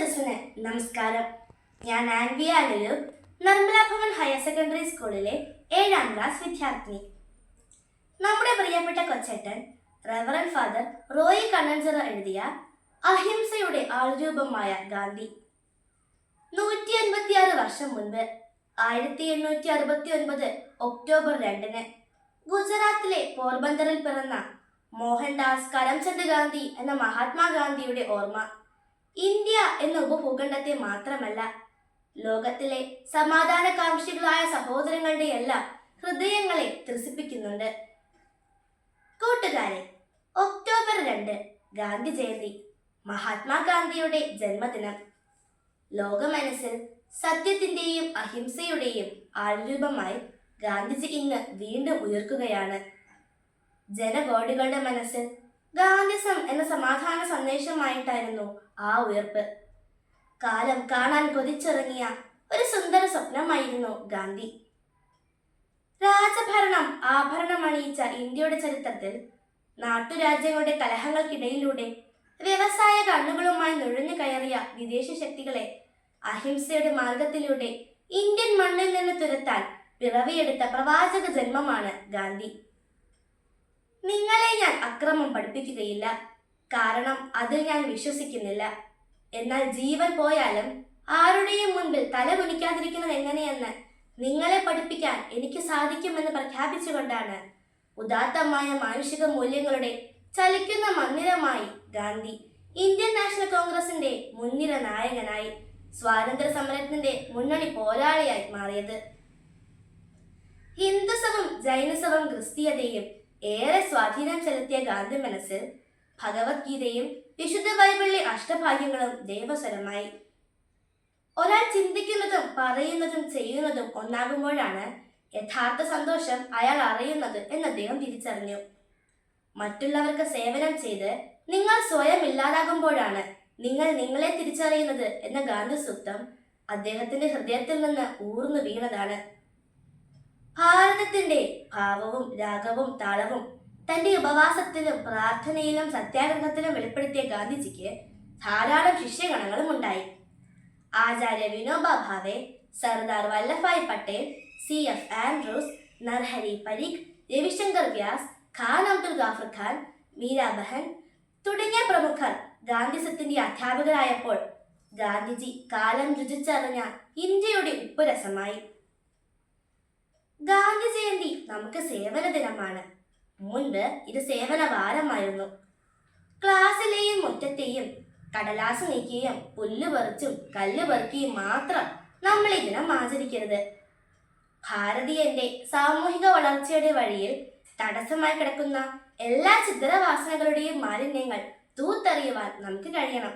സദസ്സിന് നമസ്കാരം. ഞാൻ ആൻവിയ അനിലു നിർമ്മല ഭവൻ ഹയർ സെക്കൻഡറി സ്കൂളിലെ ഏഴാം ക്ലാസ് വിദ്യാർത്ഥിനി. നമ്മുടെ പ്രിയപ്പെട്ട കൊച്ചേട്ടൻ റെവറൻ ഫാദർ റോയി കണ്ണഞ്ചിറ എഴുതിയ അഹിംസയുടെ ആൾരൂപമായ ഗാന്ധി. നൂറ്റി അൻപത്തിയാറ് വർഷം മുൻപ് ആയിരത്തി എണ്ണൂറ്റി അറുപത്തി ഒൻപത് ഒക്ടോബർ രണ്ടിന് ഗുജറാത്തിലെ പോർബന്തറിൽ പിറന്ന മോഹൻദാസ് കരംചന്ദ് ഗാന്ധി എന്ന മഹാത്മാഗാന്ധിയുടെ ഓർമ്മ. ഇന്ത്യ എന്ന ഉപഭൂഖണ്ഡത്തെ മാത്രമല്ല ലോകത്തിലെ സമാധാനകാംക്ഷികളായ സഹോദരങ്ങളുടെ എല്ലാം ഹൃദയങ്ങളെ ത്രസിപ്പിക്കുന്നുണ്ട്. കൂട്ടുകാരെ ഒക്ടോബർ രണ്ട് ഗാന്ധി ജയന്തി മഹാത്മാഗാന്ധിയുടെ ജന്മദിനം. ലോകമനസ്സിൽ സത്യത്തിന്റെയും അഹിംസയുടെയും ആൾരൂപമായി ഗാന്ധിജി ഇന്ന് വീണ്ടും ഉയർക്കുകയാണ്. ജനകോടികളുടെ മനസ്സിൽ ഗാന്ധിസം എന്ന സമാധാന സന്ദേശമായിട്ടായിരുന്നു ആ ഉയർപ്പ്. കാലം കാണാൻ കൊതിച്ചിറങ്ങിയ ഒരു സുന്ദര സ്വപ്നമായിരുന്നു ഗാന്ധി. രാജഭരണം ആഭരണമണിയിച്ച ഇന്ത്യയുടെ ചരിത്രത്തിൽ നാട്ടുരാജ്യങ്ങളുടെ കലഹങ്ങൾക്കിടയിലൂടെ വ്യവസായ കണ്ണുകളുമായി നുഴഞ്ഞു കയറിയ വിദേശ ശക്തികളെ അഹിംസയുടെ മാർഗത്തിലൂടെ ഇന്ത്യൻ മണ്ണിൽ നിന്ന് തുരത്താൻ പിറവിയെടുത്ത പ്രവാചക ജന്മമാണ് ഗാന്ധി. നിങ്ങളെ ഞാൻ അക്രമം പഠിപ്പിക്കുകയില്ല. കാരണം അതിൽ ഞാൻ വിശ്വസിക്കുന്നില്ല. എന്നാൽ ജീവൻ പോയാലും ആരുടെയും മുൻപിൽ തല കുനിക്കാതിരിക്കുന്നത് എങ്ങനെയെന്ന് നിങ്ങളെ പഠിപ്പിക്കാൻ എനിക്ക് സാധിക്കുമെന്ന് പ്രഖ്യാപിച്ചുകൊണ്ടാണ് ഉദാത്തമായ മാനുഷിക മൂല്യങ്ങളുടെ ചലിക്കുന്ന മന്ദിരമായി ഗാന്ധി ഇന്ത്യൻ നാഷണൽ കോൺഗ്രസിന്റെ മുൻനിര നായകനായി സ്വാതന്ത്ര്യ സമരത്തിന്റെ മുന്നണി പോരാളിയായി മാറിയത്. ഹിന്ദുസവും ജൈനസവും ക്രിസ്തീയതയും ഏറെ സ്വാധീനം ചെലുത്തിയ ഗാന്ധി മനസ്സിൽ ഭഗവത്ഗീതയും വിശുദ്ധ ബൈബിളിലെ അഷ്ടഭാഗ്യങ്ങളും ദേവസ്വരമായി. ഒരാൾ ചിന്തിക്കുന്നതും പറയുന്നതും ചെയ്യുന്നതും ഒന്നാകുമ്പോഴാണ് യഥാർത്ഥ സന്തോഷം അയാൾ അറിയുന്നത് എന്ന് അദ്ദേഹം തിരിച്ചറിഞ്ഞു. മറ്റുള്ളവർക്ക് സേവനം ചെയ്ത് നിങ്ങൾ സ്വയം ഇല്ലാതാകുമ്പോഴാണ് നിങ്ങൾ നിങ്ങളെ തിരിച്ചറിയുന്നത് എന്ന ഗാന്ധി സൂക്തം അദ്ദേഹത്തിന്റെ ഹൃദയത്തിൽ നിന്ന് ഊർന്നു വീണതാണ്. ഭാരതത്തിന്റെ ഭാവവും രാഗവും താളവും തന്റെ ഉപവാസത്തിലും പ്രാർത്ഥനയിലും സത്യാഗ്രഹത്തിലും വെളിപ്പെടുത്തിയ ഗാന്ധിജിക്ക് ധാരാളം ശിഷ്യഗണങ്ങളും ഉണ്ടായി. Acharya Vinoba Bhave Sardar Vallabhbhai Patel C F Andrews Narhari Parikh Ravishankar Vyas Khan Abdul Ghaffar Khan Mirabehn തുടങ്ങിയ പ്രമുഖർ ഗാന്ധിസത്തിന്റെ അധ്യാപകരായപ്പോൾ ഗാന്ധിജി കാലം രുചിച്ചറിഞ്ഞ ഇന്ത്യയുടെ ഉപ്പുരസമായി. ഗാന്ധി ജയന്തി നമുക്ക് സേവന ദിനമാണ്. മുൻപ് ഇത് സേവന വാരമായിരുന്നു. ക്ലാസ്സിലെയും മുറ്റത്തെയും കടലാസ് നീക്കിയും പുല്ല് പറിച്ചും കല്ല് പെറുക്കിയും മാത്രം നമ്മൾ ഈ ദിനം ആചരിക്കരുത്. ഭാരതീയന്റെ സാമൂഹിക വളർച്ചയുടെ വഴിയിൽ തടസ്സമായി കിടക്കുന്ന എല്ലാ ചിത്രവാസനകളുടെയും മാലിന്യങ്ങൾ തൂത്തെറിയുവാൻ നമുക്ക് കഴിയണം.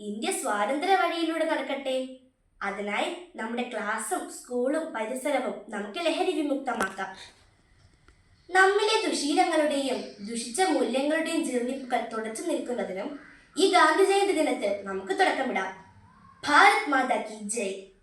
ഇന്ത്യ സ്വാതന്ത്ര്യ വഴിയിലൂടെ നടക്കട്ടെ. അതിനായി നമ്മുടെ ക്ലാസ്സും സ്കൂളും പരിസരവും നമുക്ക് ലഹരി വിമുക്തമാക്കാം. നമ്മിലെ ദുശീലങ്ങളുടെയും ദുഷിച്ച മൂല്യങ്ങളുടെയും ജീർണിപ്പുകൾ തുടച്ചു നിൽക്കുന്നതിനും ഈ ഗാന്ധി ജയന്തി ദിനത്തിൽ നമുക്ക് തുടക്കമിടാം. ഭാരത് മാതാ കി ജയ്.